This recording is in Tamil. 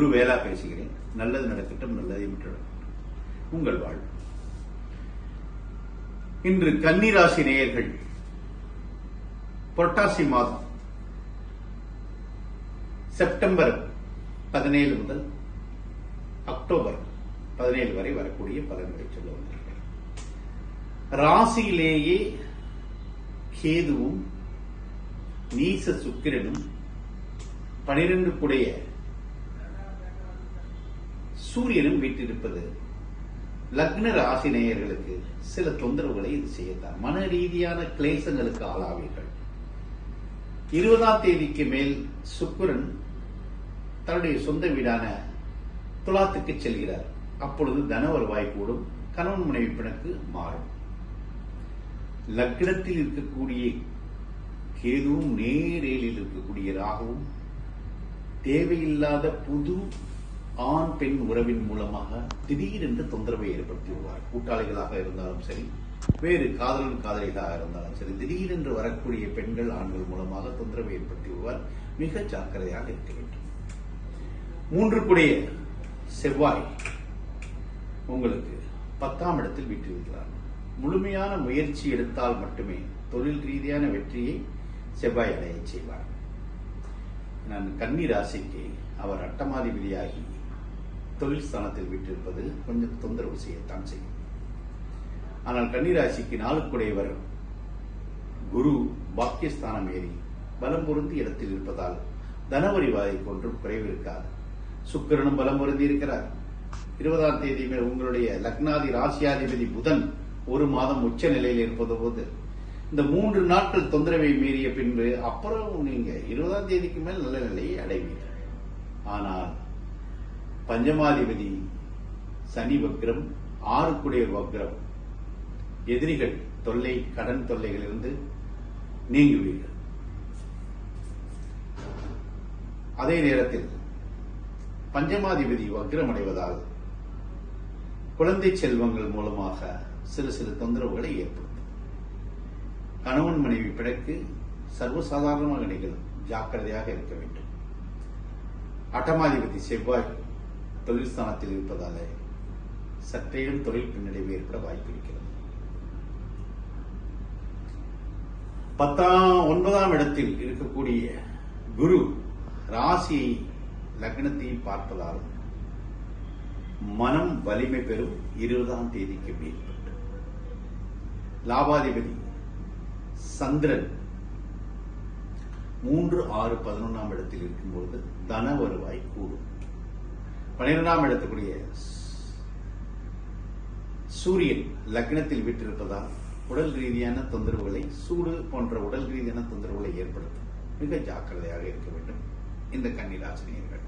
குரு வேளா பேசுகிறேன். நல்லது நடக்கட்டும் நல்லதை விட்டுடும் உங்கள் வாழ்வு. இன்று கன்னிராசி நேயர்கள் புரட்டாசி மாதம் செப்டம்பர் பதினேழு முதல் அக்டோபர் பதினேழு வரை வரக்கூடிய பலன்களை சொல்ல வந்திருக்கிறேன். ராசியிலேயே கேதுவும் நீச சுக்கிரனும் பனிரெண்டு குடைய சூரியனும் வீட்டிருப்பது லக்ன ராசி நேயர்களுக்கு சில தொந்தரவுகளை இது செய்யலாம் மன ரீதியான கிளேசங்களுக்கு ஆளாவீர்கள். இருபதாம் தேதிக்கு மேல் சுக்கரன் தன்னுடைய சொந்த வீடான துலாத்துக்கு செல்கிறார். அப்பொழுது தன வருவாய் கூடும் கணவன் மனைவி பிணக்கு மாறும். லக்னத்தில் இருக்கக்கூடிய கேதுவும் நேரேலில் இருக்கக்கூடிய ராகவும் தேவையில்லாத புது ஆண் பெண் உறவின் மூலமாக திடீரென்று தொந்தரவை ஏற்படுத்தி விடுவார். கூட்டாளிகளாக இருந்தாலும் சரி வேறு காதலன் காதலிகளாக இருந்தாலும் சரி திடீரென்று வரக்கூடிய பெண்கள் ஆண்கள் மூலமாக தொந்தரவை ஏற்படுத்தி விடுவார். மிக ஜாக்கிரதையாக இருக்க வேண்டும். மூன்று கூடிய செவ்வாய் உங்களுக்கு பத்தாம் இடத்தில் வீற்றிருக்கிறார். முழுமையான முயற்சி எடுத்தால் மட்டுமே தொழில் ரீதியான வெற்றியை செவ்வாய் அடைய செய்வார். நான் கன்னி ராசிக்கு அவர் அட்டமாதிபதியாகி தொழில் ஸ்தானத்தில் விட்டிருப்பது கொஞ்சம் தொந்தரவு செய்யத்தான் செய்யும். ஆனால் கன்னிராசிக்கு நாளுக்குடையவர் குரு பாக்கியஸ்தானம் ஏறி பலம் பொருந்தி இடத்தில் இருப்பதால் தனவரிவாதை ஒன்றும் குறைவு இருக்காது. சுக்கிரனும் பலம் பொருந்தி இருக்கிறார். இருபதாம் தேதி மேல் உங்களுடைய லக்னாதி ராசியாதிபதி புதன் ஒரு மாதம் உச்ச நிலையில் இருப்பது போது இந்த மூன்று நாட்கள் தொந்தரவை மீறிய பின்பு அப்புறம் நீங்க இருபதாம் தேதிக்கு மேல் நல்ல நிலையை அடைவீர்கள். ஆனால் பஞ்சமாதிபதி சனி வக்ரம் ஆறுக்குடைய வக்ரம். எதிரிகள் தொல்லை கடன் தொல்லைகளிலிருந்து நீங்குவீர்கள் அதே நேரத்தில் பஞ்சமாதிபதி வக்ரம் அடைவதால் குழந்தை செல்வங்கள் மூலமாக சிறு சிறு தொந்தரவுகளை ஏற்படுத்தும். கணவன் மனைவி பிழைக்கு சர்வசாதாரணமாக நிகழும். ஜாக்கிரதையாக இருக்க வேண்டும். அட்டமாதிபதி செவ்வாய் தொழில் ஸ்தானத்தில் இருப்பதால சற்றேனும் தொழில் பின்னடைவு ஏற்பட வாய்ப்பு இருக்கிறது. பத்தாம் ஒன்பதாம் இடத்தில் இருக்கக்கூடிய குரு ராசி லக்னத்தை பார்ப்பதால் மனம் வலிமை பெறும் இருபதாம் தேதிக்கு மேற்பட்டு. லாபாதிபதி சந்திரன் மூன்று ஆறு பதினொன்றாம் இடத்தில் இருக்கும்போது தன வருவாய் கூடும். பனிரெண்டாம் இடத்துக்குரிய சூரியன் லக்னத்தில் விட்டிருப்பதால் உடல் ரீதியான தொந்தரவுகளை சூடு போன்ற உடல் ரீதியான தொந்தரவுகளை ஏற்படுத்தும். மிக ஜாக்கிரதையாக இருக்க வேண்டும். இந்த கன்னிராசினியர்கள்.